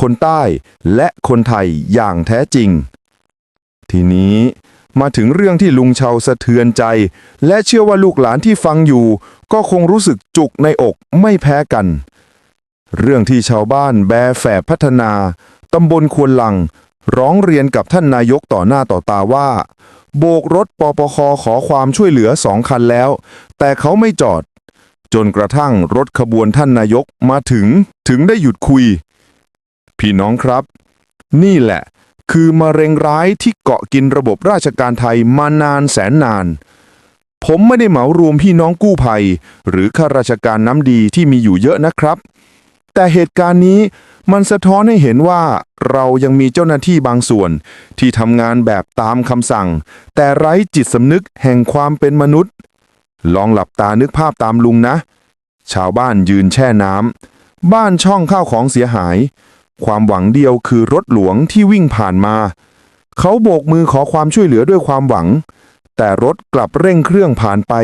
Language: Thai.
คนใต้และคนไทยอย่างแท้จริง ทีนี้มาถึงเรื่องที่ลุงเชาสะเทือนใจ และเชื่อว่าลูกหลานที่ฟังอยู่ ก็คงรู้สึกจุกในอกไม่แพ้กัน เรื่องที่ชาวบ้านแบแฝบพัฒนาตำบลควนลัง ร้องเรียนกับท่านนายกต่อหน้าต่อตาว่า โบกรถปปคขอความช่วยเหลือสองคันแล้ว แต่เขาไม่จอด จนกระทั่งรถขบวนท่านนายกมาถึงถึงได้หยุดคุย พี่น้องครับ นี่แหละ คือมะเร็งร้ายที่เกาะกินระบบราชการไทยมานานแสนนาน ผมไม่ได้เหมารวมพี่น้องกู้ภัย หรือข้าราชการน้ำดีที่มีอยู่เยอะนะครับ แต่เหตุการณ์นี้มันสะท้อนให้เห็นว่าเรายังมีเจ้าหน้าที่บางส่วน ที่ทำงานแบบตามคำสั่ง แต่ไร้จิตสำนึกแห่งความเป็นมนุษย์ ลองหลับตานึกภาพตามลุงนะ ชาวบ้านยืนแช่น้ำบ้านช่องข้าวของเสียหาย ความหวังเดียวคือรถหลวงที่วิ่งผ่านมา เขาโบกมือขอความช่วยเหลือด้วยความหวัง แต่รถกลับเร่งเครื่องผ่านไป